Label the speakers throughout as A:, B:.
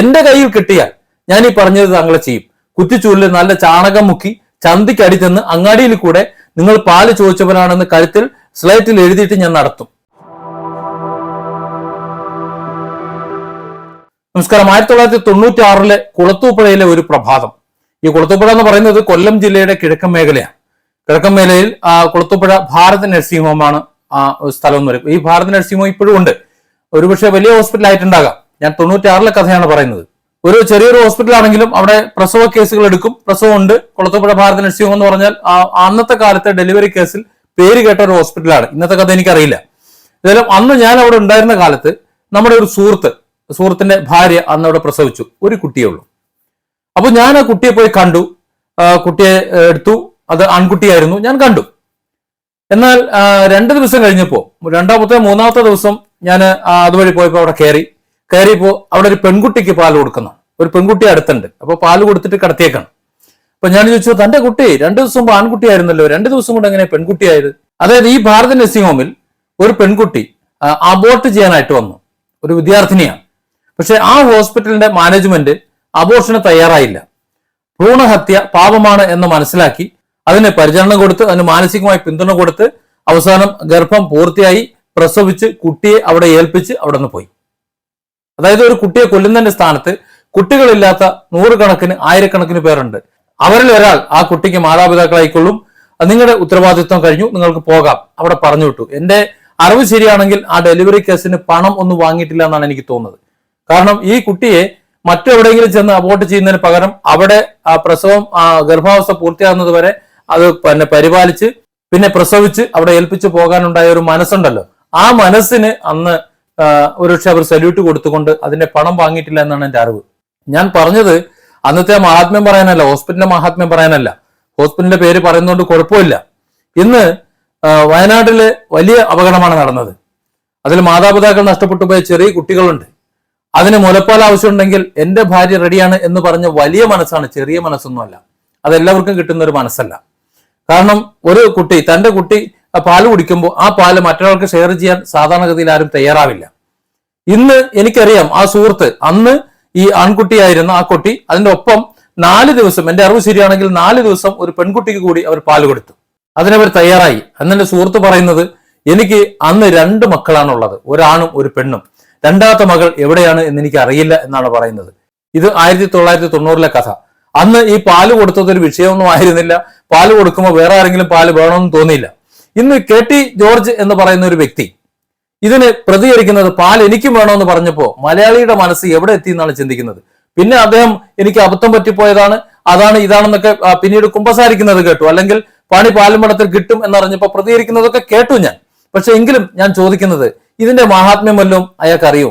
A: എന്റെ കയ്യിൽ കിട്ടിയാൽ ഞാൻ ഈ പറഞ്ഞത് താങ്കളെ ചെയ്യും. കുത്തിച്ചൂരിൽ നല്ല ചാണകം മുക്കി ചന്തിക്കടി ചെന്ന് അങ്ങാടിയിൽ കൂടെ നിങ്ങൾ പാൽ ചോദിച്ചവനാണെന്ന് കഴുത്തിൽ സ്ലൈറ്റിൽ എഴുതിയിട്ട് ഞാൻ നടത്തും. നമസ്കാരം. ആയിരത്തി തൊള്ളായിരത്തി തൊണ്ണൂറ്റി ആറിലെ കുളത്തൂപ്പുഴയിലെ ഒരു പ്രഭാതം. ഈ കുളത്തൂപ്പുഴ എന്ന് പറയുന്നത് കൊല്ലം ജില്ലയുടെ കിഴക്കൻ മേഖലയാണ്. കിഴക്കൻ മേഖലയിൽ കുളത്തൂപ്പുഴ ഭാരത് നഴ്സിംഗ് ഹോമാണ് ആ സ്ഥലം എന്ന് പറയുന്നത് ഈ ഭാരത് നഴ്സിംഗ് ഹോം ഇപ്പോഴും ഉണ്ട്. ഒരുപക്ഷെ വലിയ ഹോസ്പിറ്റൽ ആയിട്ടുണ്ടാകാം. ഞാൻ തൊണ്ണൂറ്റി ആറിലെ കഥയാണ് പറയുന്നത്. ഒരു ചെറിയൊരു ഹോസ്പിറ്റൽ ആണെങ്കിലും അവിടെ പ്രസവ കേസുകൾ എടുക്കും. പ്രസവം ഉണ്ട് കുളത്തൂപ്പുഴ ഭാരത് നഴ്സിംഗ് എന്ന് പറഞ്ഞാൽ അന്നത്തെ കാലത്തെ ഡെലിവറി കേസിൽ പേര് കേട്ട ഒരു ഹോസ്പിറ്റലാണ്. ഇന്നത്തെ കഥ എനിക്കറിയില്ല. ഏതായാലും അന്ന് ഞാൻ അവിടെ ഉണ്ടായിരുന്ന കാലത്ത് നമ്മുടെ ഒരു സുഹൃത്ത് സുഹൃത്തിന്റെ ഭാര്യ അന്ന് അവിടെ പ്രസവിച്ചു. ഒരു കുട്ടിയേ ഉള്ളൂ. അപ്പൊ ഞാൻ ആ കുട്ടിയെ പോയി കണ്ടു. കുട്ടിയെ എടുത്തു. അത് ആൺകുട്ടിയായിരുന്നു. ഞാൻ കണ്ടു. എന്നാൽ രണ്ട് ദിവസം കഴിഞ്ഞപ്പോ രണ്ടാമത്തെ മൂന്നാമത്തെ ദിവസം ഞാൻ അതുവഴി പോയപ്പോ അവിടെ കയറി. കയറിയപ്പോ അവിടെ ഒരു പെൺകുട്ടിക്ക് പാൽ കൊടുക്കുന്നു. ഒരു പെൺകുട്ടി അടുത്തുണ്ട്. അപ്പൊ പാൽ കൊടുത്തിട്ട് കടത്തിയേക്കാണ്. അപ്പൊ ഞാൻ ചോദിച്ചു തന്റെ കുട്ടി രണ്ടു ദിവസം മുമ്പ് ആൺകുട്ടിയായിരുന്നല്ലോ. രണ്ടു ദിവസം കൊണ്ട് എങ്ങനെ പെൺകുട്ടിയായത്? അതായത് ഈ ഭാരത നഴ്സിംഗ് ഹോമിൽ ഒരു പെൺകുട്ടി അബോർട്ട് ചെയ്യാനായിട്ട് വന്നു. ഒരു വിദ്യാർത്ഥിനിയാണ്. പക്ഷെ ആ ഹോസ്പിറ്റലിന്റെ മാനേജ്മെന്റ് അബോർഷന് തയ്യാറായില്ല. ഭ്രൂണഹത്യ പാപമാണ് എന്ന് മനസ്സിലാക്കി അതിന് പരിചരണം കൊടുത്ത് അതിന് മാനസികമായി പിന്തുണ കൊടുത്ത് അവസാനം ഗർഭം പൂർത്തിയായി പ്രസവിച്ച് കുട്ടിയെ അവിടെ ഏൽപ്പിച്ച് അവിടെ നിന്ന് പോയി. അതായത് ഒരു കുട്ടിയെ കൊല്ലുന്നതിന്റെ സ്ഥാനത്ത് കുട്ടികളില്ലാത്ത നൂറുകണക്കിന് ആയിരക്കണക്കിന് പേരുണ്ട്. അവരിൽ ഒരാൾ ആ കുട്ടിക്ക് മാതാപിതാക്കളായിക്കൊള്ളും. നിങ്ങളുടെ ഉത്തരവാദിത്വം കഴിഞ്ഞു നിങ്ങൾക്ക് പോകാം. അവിടെ പറഞ്ഞു വിട്ടു. എന്റെ അറിവ് ശരിയാണെങ്കിൽ ആ ഡെലിവറി കേസിന് പണം ഒന്നും വാങ്ങിയിട്ടില്ല എന്നാണ് എനിക്ക് തോന്നുന്നത്. കാരണം ഈ കുട്ടിയെ മറ്റെവിടെയെങ്കിലും ചെന്ന് അബോർട്ട് ചെയ്യുന്നതിന് പകരം അവിടെ ആ പ്രസവം ആ ഗർഭാവസ്ഥ പൂർത്തിയാകുന്നത് വരെ അത് പിന്നെ പരിപാലിച്ച് പിന്നെ പ്രസവിച്ച് അവിടെ ഏൽപ്പിച്ചു പോകാനുണ്ടായ ഒരു മനസ്സുണ്ടല്ലോ. ആ മനസ്സിന് അന്ന് ഒരുപക്ഷെ അവർ സല്യൂട്ട് കൊടുത്തുകൊണ്ട് അതിന്റെ പണം വാങ്ങിയിട്ടില്ല എന്നാണ് എന്റെ അറിവ്. ഞാൻ പറഞ്ഞത് അന്നത്തെ മഹാത്മ്യം പറയാനല്ല ഹോസ്പിറ്റലിന്റെ മഹാത്മ്യം പറയാനല്ല. ഹോസ്പിറ്റലിന്റെ പേര് പറയുന്നതുകൊണ്ട് കുഴപ്പമില്ല. ഇന്ന് വയനാട്ടിൽ വലിയ അപകടമാണ് നടന്നത്. അതിൽ മാതാപിതാക്കൾ നഷ്ടപ്പെട്ടു പോയ ചെറിയ കുട്ടികളുണ്ട്. അതിന് മുലപ്പാൽ ആവശ്യമുണ്ടെങ്കിൽ എന്റെ ഭാര്യ റെഡിയാണ് എന്ന് പറഞ്ഞ വലിയ മനസ്സാണ് ചെറിയ മനസ്സൊന്നുമല്ല. അതെല്ലാവർക്കും കിട്ടുന്ന ഒരു മനസ്സല്ല. കാരണം ഒരു കുട്ടി തന്റെ കുട്ടി ആ പാൽ കുടിക്കുമ്പോൾ ആ പാൽ മറ്റൊരാൾക്ക് ഷെയർ ചെയ്യാൻ സാധാരണഗതിയിൽ ആരും തയ്യാറാവില്ല. ഇന്ന് എനിക്കറിയാം ആ സുഹൃത്ത് അന്ന് ഈ ആൺകുട്ടിയായിരുന്ന ആ കുട്ടി അതിന്റെ ഒപ്പം നാല് ദിവസം എന്റെ അറിവ് ശരിയാണെങ്കിൽ നാല് ദിവസം ഒരു പെൺകുട്ടിക്ക് കൂടി അവർ പാൽ കൊടുത്തു. അതിനവർ തയ്യാറായി. അന്നെന്റെ സുഹൃത്ത് പറയുന്നത് എനിക്ക് അന്ന് രണ്ട് മക്കളാണുള്ളത് ഒരാണും ഒരു പെണ്ണും. രണ്ടാമത്തെ മകൾ എവിടെയാണ് എന്ന് എനിക്ക് അറിയില്ല എന്നാണ് പറയുന്നത്. ഇത് ആയിരത്തി തൊള്ളായിരത്തി തൊണ്ണൂറിലെ കഥ. അന്ന് ഈ പാൽ കൊടുത്തത് ഒരു വിഷയമൊന്നും ആയിരുന്നില്ല. പാൽ കൊടുക്കുമ്പോൾ വേറെ ആരെങ്കിലും പാൽ വേണമെന്ന് തോന്നിയില്ല. ഇന്ന് കെ ടി ജോർജ് എന്ന് പറയുന്ന ഒരു വ്യക്തി ഇതിന് പ്രതികരിക്കുന്നത് പാൽ എനിക്കും വേണമെന്ന് പറഞ്ഞപ്പോ മലയാളിയുടെ മനസ്സ് എവിടെ എത്തി എന്നാണ് ചിന്തിക്കുന്നത്? പിന്നെ അദ്ദേഹം എനിക്ക് അബദ്ധം പറ്റിപ്പോയതാണ് അതാണ് ഇതാണെന്നൊക്കെ പിന്നീട് കുമ്പസാരിക്കുന്നത് കേട്ടു. അല്ലെങ്കിൽ പാണി പാലുമടത്തിൽ കിട്ടും എന്നറിഞ്ഞപ്പോ പ്രതികരിക്കുന്നതൊക്കെ കേട്ടു ഞാൻ. പക്ഷെ എങ്കിലും ഞാൻ ചോദിക്കുന്നത് ഇതിന്റെ മഹാത്മ്യം വല്ലതും അയാൾക്ക് അറിയോ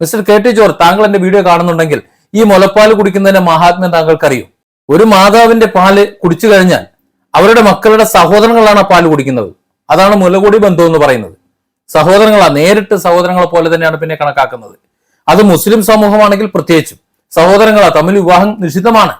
A: മിസ്റ്റർ കെ ടി ജോർജ് താങ്കൾ എന്റെ വീഡിയോ കാണുന്നുണ്ടെങ്കിൽ ഈ മുലപ്പാൽ കുടിക്കുന്നതിന്റെ മഹാത്മ്യം താങ്കൾക്ക് അറിയോ ഒരു മാതാവിന്റെ പാൽ കുടിച്ചു കഴിഞ്ഞാൽ അവരുടെ മക്കളുടെ സഹോദരങ്ങളാണ് ആ പാൽ കുടിക്കുന്നത്. അതാണ് മുലകൂടി ബന്ധം എന്ന് പറയുന്നത്. സഹോദരങ്ങളാ നേരിട്ട് സഹോദരങ്ങളെ പോലെ തന്നെയാണ് പിന്നെ കണക്കാക്കുന്നത്. അത് മുസ്ലിം സമൂഹമാണെങ്കിൽ പ്രത്യേകിച്ചും. സഹോദരങ്ങളാ തമ്മിൽ വിവാഹം നിഷിദ്ധമാണ്.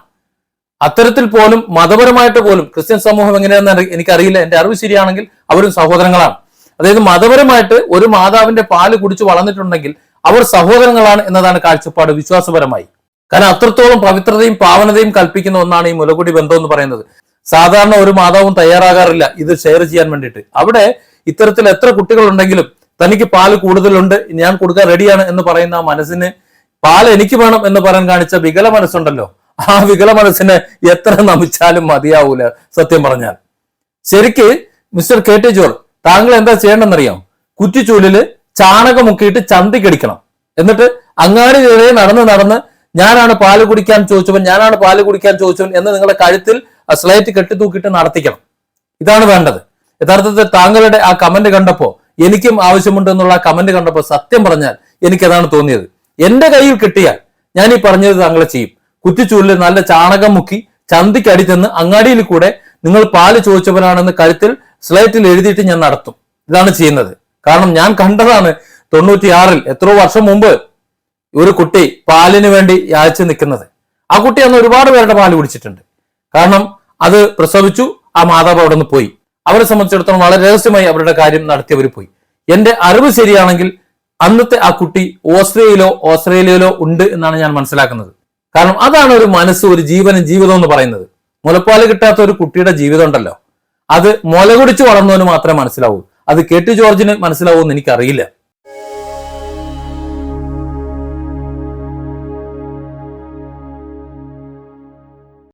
A: അത്തരത്തിൽ പോലും മതപരമായിട്ട് പോലും ക്രിസ്ത്യൻ സമൂഹം എങ്ങനെയാണെന്ന് എനി- എനിക്കറിയില്ല. എന്റെ അറിവ് ശരിയാണെങ്കിൽ അവരും സഹോദരങ്ങളാണ്. അതായത് മതപരമായിട്ട് ഒരു മാതാവിന്റെ പാൽ കുടിച്ച് വളർന്നിട്ടുണ്ടെങ്കിൽ അവർ സഹോദരങ്ങളാണ് എന്നതാണ് കാഴ്ചപ്പാട് വിശ്വാസപരമായി. കാരണം അത്രത്തോളം പവിത്രതയും പാവനതയും കൽപ്പിക്കുന്ന ഒന്നാണ് ഈ മുലകുടി ബന്ധം എന്ന് പറയുന്നത്. സാധാരണ ഒരു മാതാവും തയ്യാറാകാറില്ല. ഇത് ഷെയർ ചെയ്യാൻ വേണ്ടിയിട്ട്. അവിടെ ഇത്തരത്തിൽ എത്ര കുട്ടികൾ ഉണ്ടെങ്കിലും തനിക്ക് പാൽ കൂടുതലുണ്ട് ഞാൻ കൊടുക്കാൻ റെഡിയാണ് എന്ന് പറയുന്ന ആ മനസ്സിന് പാൽ എനിക്ക് വേണം എന്ന് പറയാൻ കാണിച്ച വികല മനസ്സുണ്ടല്ലോ. ആ വികല മനസ്സിനെ എത്ര നമിച്ചാലും മതിയാവൂല സത്യം പറഞ്ഞാൽ. ശരിക്ക് മിസ്റ്റർ കെ ടി ജോർ താങ്കൾ എന്താ ചെയ്യേണ്ടെന്നറിയാം കുറ്റിച്ചൂലിൽ ചാണകം മുക്കിയിട്ട് ചന്തിക്കടിക്കണം എന്നിട്ട് അങ്ങാടി നേരെ നടന്ന് നടന്ന് ഞാനാണ് പാൽ കുടിക്കാൻ ചോദിച്ചവൻ ഞാനാണ് പാൽ കുടിക്കാൻ ചോദിച്ചവൻ എന്ന് നിങ്ങളുടെ കഴുത്തിൽ ആ കെട്ടി കെട്ടിത്തൂക്കിയിട്ട് നടത്തിക്കണം. ഇതാണ് വേണ്ടത്. യഥാർത്ഥത്തിൽ താങ്കളുടെ ആ കമന്റ് കണ്ടപ്പോ എനിക്കും ആവശ്യമുണ്ട് എന്നുള്ള ആ കമന്റ് കണ്ടപ്പോ സത്യം പറഞ്ഞാൽ എനിക്ക് അതാണ് തോന്നിയത്. എന്റെ കയ്യിൽ കിട്ടിയാൽ ഞാൻ ഈ പറഞ്ഞത് താങ്കളെ ചെയ്യും. കുറ്റിച്ചൂലിൽ നല്ല ചാണകം മുക്കി ചന്തിക്ക് അടിച്ചെന്ന് അങ്ങാടിയിൽ കൂടെ നിങ്ങൾ പാൽ ചോദിച്ചവനാണെന്ന് കഴുത്തിൽ സ്ലേറ്റിൽ എഴുതിയിട്ട് ഞാൻ നടത്തും. ഇതാണ് ചെയ്യുന്നത്. കാരണം ഞാൻ കണ്ടതാണ് തൊണ്ണൂറ്റിയാറിൽ എത്രയോ വർഷം മുമ്പ് ഒരു കുട്ടി പാലിന് വേണ്ടി യാചിച്ച് നിൽക്കുന്നത്. ആ കുട്ടി അന്ന് ഒരുപാട് പേരുടെ പാൽ കുടിച്ചിട്ടുണ്ട്. കാരണം അത് പ്രസവിച്ചു ആ മാതാവ് അവിടെ നിന്ന് പോയി. അവരെ സംബന്ധിച്ചിടത്തോളം വളരെ രഹസ്യമായി അവരുടെ കാര്യം നടത്തിയവർ പോയി. എന്റെ അറിവ് ശരിയാണെങ്കിൽ അന്നത്തെ ആ കുട്ടി ഓസ്ട്രേലിയയിലോ ഓസ്ട്രേലിയയിലോ ഉണ്ട് എന്നാണ് ഞാൻ മനസ്സിലാക്കുന്നത്. കാരണം അതാണ് ഒരു മനസ്സ് ഒരു ജീവനും ജീവിതം എന്ന് പറയുന്നത്. മുലപ്പാൽ കിട്ടാത്ത ഒരു കുട്ടിയുടെ ജീവിതം ഉണ്ടല്ലോ. അത് മുല കുടിച്ച് വളർന്നവന് മാത്രമേ മനസ്സിലാവൂ. അത് കെട്ടി ജോർജിന് മനസ്സിലാവൂ എന്ന് എനിക്കറിയില്ല.